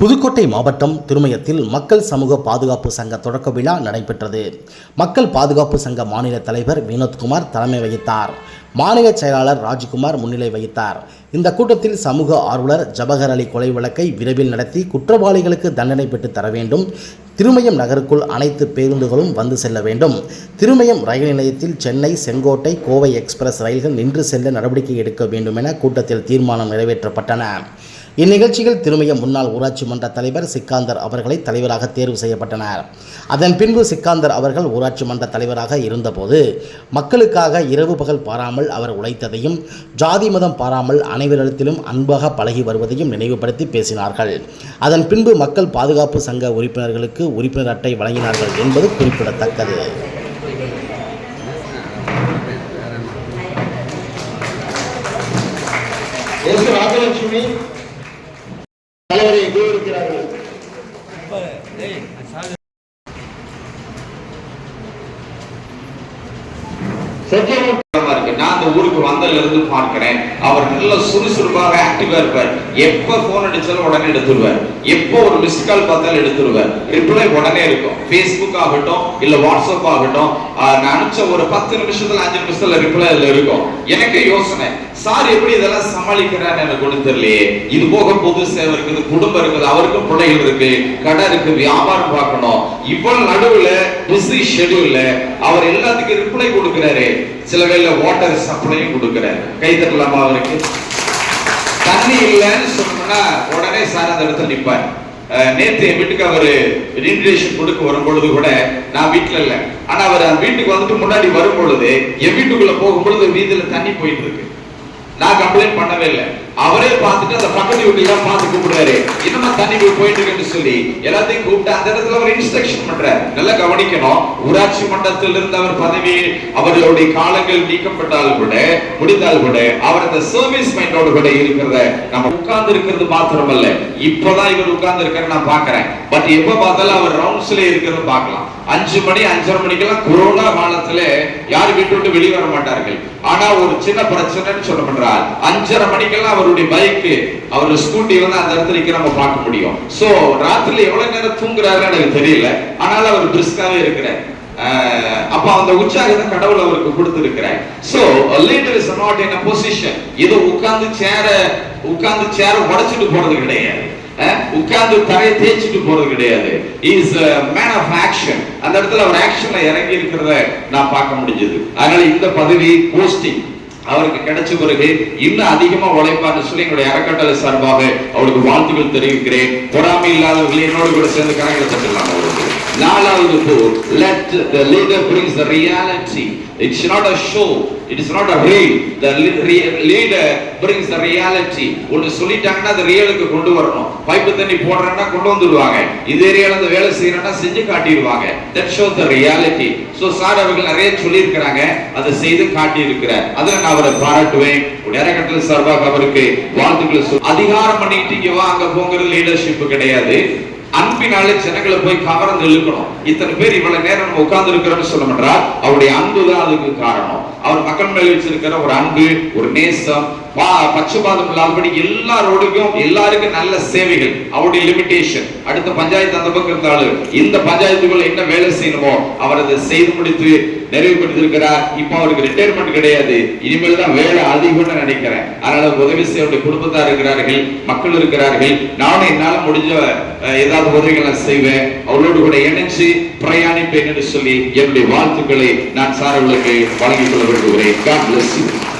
புதுக்கோட்டை மாவட்டம் திருமயத்தில் மக்கள் சமூக பாதுகாப்பு சங்க தொடக்க விழா நடைபெற்றது. மக்கள் பாதுகாப்பு சங்க மாநில தலைவர் வினோத்குமார் தலைமை வகித்தார். மாநில செயலாளர் ராஜ்குமார் முன்னிலை வகித்தார். இந்த கூட்டத்தில் சமூக ஆர்வலர் ஜபகர் அலி கொலை வழக்கை விரைவில் நடத்தி குற்றவாளிகளுக்கு தண்டனை பெற்று தர வேண்டும். திருமயம் நகருக்குள் அனைத்து பேருந்துகளும் வந்து செல்ல வேண்டும். திருமயம் ரயில் நிலையத்தில் சென்னை செங்கோட்டை கோவை எக்ஸ்பிரஸ் ரயில்கள் நின்று செல்ல நடவடிக்கை எடுக்க வேண்டும் என கூட்டத்தில் தீர்மானம் நிறைவேற்றப்பட்டன. இந்நிகழ்ச்சியில் திருமைய முன்னாள் ஊராட்சி மன்ற தலைவர் சிக்காந்தர் அவர்களை தலைவராக தேர்வு செய்யப்பட்டனர். அதன் பின்பு சிக்காந்தர் அவர்கள் ஊராட்சி மன்ற தலைவராக இருந்தபோது மக்களுக்காக இரவு பகல் பாராமல் அவர் உழைத்ததையும் ஜாதி மதம் பாராமல் அனைவரிடத்திலும் அன்பாக பழகி வருவதையும் நினைவுபடுத்தி பேசினார்கள். அதன் பின்பு மக்கள் பாதுகாப்பு சங்க உறுப்பினர்களுக்கு உறுப்பினர் அட்டை வழங்கினார்கள் என்பது குறிப்பிடத்தக்கது. ராஜலட்சுமி. தலைவரை கௌரவிக்கிறார்கள் சத்தியமூர்த்தி அந்த ஊருக்கு வந்ததுல இருந்து பார்க்கிறேன். அவர் நல்ல சுறுசுறுப்பாக ஆக்டிவா இருப்பார். எப்ப போன் அடிச்சாலும் உடனே எடுத்துருவார். எப்போ ஒரு மிஸ்ட் கால் பார்த்தாலும் எடுத்துருவார். ரிப்ளை உடனே இருக்கும். ஃபேஸ்புக் ஆகட்டும் இல்ல வாட்ஸ்அப் ஆகட்டும் நான் அனுப்பிச்ச ஒரு பத்து நிமிஷத்துல அஞ்சு நிமிஷத்துல ரிப்ளை அதுல இருக்கும். எனக்கு யோசனை. சார் எப்படி இதெல்லாம் சமாளிக்கிறான்னு எனக்கு ஒண்ணு தெரியலையே. இது போக பொது சேவை இருக்குது குடும்பம் இருக்குது அவருக்கும் பிள்ளைகள் இருக்கு கடை இருக்கு வியாபாரம் பார்க்கணும். இவ்வளவு நடுவுல பிஸி ஷெட்யூல்ல அவர் எல்லாத்துக்கும் ரிப்ளை கொடுக்கிறாரு. சில வேல வாட்டர் சப்ளையும் கொடுக்கிறாரு. கை தட்டலாமா அவருக்கு? தண்ணி இல்லைன்னு சொன்னோம்னா உடனே சார் அந்த இடத்துல நிப்பார். அஹ் நேத்து என் வீட்டுக்கு அவரு இன்விடேஷன் கொடுக்க வரும் பொழுது கூட நான் வீட்டுல இல்ல. ஆனா அவர் அந்த வீட்டுக்கு வந்துட்டு முன்னாடி வரும்பொழுது என் வீட்டுக்குள்ள போகும்பொழுது வீதியில தண்ணி போயிட்டு இருக்கு. நான் கம்ப்ளைண்ட் பண்ணவே இல்லை. அவரே பார்த்துட்டு அந்த பக்கத்து வீட்டுலாம் பார்த்து கூப்பிடுறாரு. என்னமா தண்ணி போய் போயிட்டு இருக்குன்னு சொல்லி எல்லாத்தையும் கூப்பிட்டு அந்த இடத்துல அவர் இன்ஸ்ட்ரக்ஷன் பண்றாரு. நல்லா கவனிக்கணும். ஊராட்சி மன்றத்தில் இருந்து அவர் பதவி அவர்களுடைய காலங்கள் நீக்கப்பட்டால் கூட முடிந்தால் கூட அவர் அந்த சர்வீஸ் மைண்டோடு கூட இருக்கிறத நம்ம உட்கார்ந்து இருக்கிறது மாத்திரமல்ல. இப்பதான் இவர் உட்கார்ந்து இருக்காரு நான் பாக்குறேன் பட் எப்ப பார்த்தாலும் அவர் ரவுண்ட்ஸ்ல இருக்கிறத பார்க்கலாம். அஞ்சு மணி அஞ்சரை மணிக்கெல்லாம் கொரோனா காலத்துல யார் வீட்டு விட்டு வெளியே வர மாட்டார்கள். ஆனா ஒரு சின்ன பிரச்சனைன்னு சொல்ல பண்றார். அஞ்சரை மணிக்கெல்லாம் அவருடைய பைக் அவரு ஸ்கூட்டி வந்து அந்த இடத்துல நம்ம பார்க்க முடியும். சோ ராத்திரில எவ்வளவு நேரம் தூங்குறாருன்னு எனக்கு தெரியல. ஆனாலும் அவர் பிரிஸ்காவே இருக்கிறார். அஹ் அப்ப அந்த உற்சாகத்தை கடவுள் அவருக்கு கொடுத்திருக்கிறார். So leader is not in position இது உட்கார்ந்து சேர உட்கார்ந்து சேர உடைச்சிட்டு போறது கிடையாது. உட்கார்ந்து தரையை தேய்ச்சிட்டு போறது கிடையாது. இஸ் மேன் ஆஃப் ஆக்ஷன் அந்த இடத்துல அவர் ஆக்ஷன்ல இறங்கி இருக்கிறத நான் பார்க்க முடிஞ்சது. அதனால இந்த பதவி போஸ்டிங் அவருக்கு கிடைச்ச பிறகு இன்னும் அதிகமா உழைப்பான்னு சொல்லி என்னுடைய அறக்கட்டளை சார்பாக அவருக்கு வாழ்த்துக்கள் தெரிவிக்கிறேன். பொறாமை இல்லாதவர்களே என்னோடு கூட சேர்ந்து கணக்கில் தட்டலாம் அவருக்கு. நாலாவது போர் let the leader brings the reality it's not a show it is not a real the le- re- leader ஒன்று சொல்லிட்டாங்கன்னா அது ரியலுக்கு கொண்டு வரணும். பைப்பு தண்ணி போடுறேன்னா கொண்டு வந்துடுவாங்க. இது ஏரியால அந்த வேலை செய்யறேன்னா செஞ்சு காட்டிடுவாங்க. That show the reality so sir அவர்கள் நிறைய சொல்லியிருக்கிறாங்க. அதை செய்து காட்டியிருக்கிறார். அதில் நான் அவரை பாராட்டுவேன். நேரக்கட்டளை சார்பாக அவருக்கு வாழ்த்துக்களை சொல் அதிகாரம் பண்ணிட்டு இங்க வா அங்க போங்கிற லீடர்ஷிப் கிடையாது. அன்பினாலே ஜனங்களை போய் கவர்ந்து இழுக்கணும். இத்தனை பேர் இவ்வளவு நேரம் நம்ம உட்கார்ந்து இருக்கிறோம்னு சொல்ல மாட்டார் அவருடைய அன்பு தான் அதுக்கு காரணம். அவர் மக்கள் மேலே வச்சிருக்கிற ஒரு அன்பு ஒரு நேசம் பா- பட்சபாதம் இல்லாதபடி எல்லாரோடையும் எல்லாருக்கும் நல்ல சேவைகள் அவருடைய லிமிடேஷன் அடுத்த பஞ்சாயத்து அந்த பக்கம் இருந்தாலும் இந்த பஞ்சாயத்துக்குள்ள என்ன வேலை செய்யணுமோ அவர் அதை செய்து முடித்து நிறைவுபடுத்திருக்கிறார் இப்ப அவருக்கு ரிட்டையர்மெண்ட் கிடையாது. இனிமேல் தான் வேலை அதிகம்னு நினைக்கிறேன். அதனால உதவி செய்ய குடும்பத்தார் இருக்கிறார்கள் மக்கள் இருக்கிறார்கள். நானும் என்னால முடிஞ்ச ஏதாவது உதவிகள் நான் செய்வேன். அவரோடு கூட இணைச்சு பிரயாணிப்பேன் என்று சொல்லி என்னுடைய வாழ்த்துக்களை நான் சாரவர்களுக்கு வழங்கிக் கொள்ள God bless you.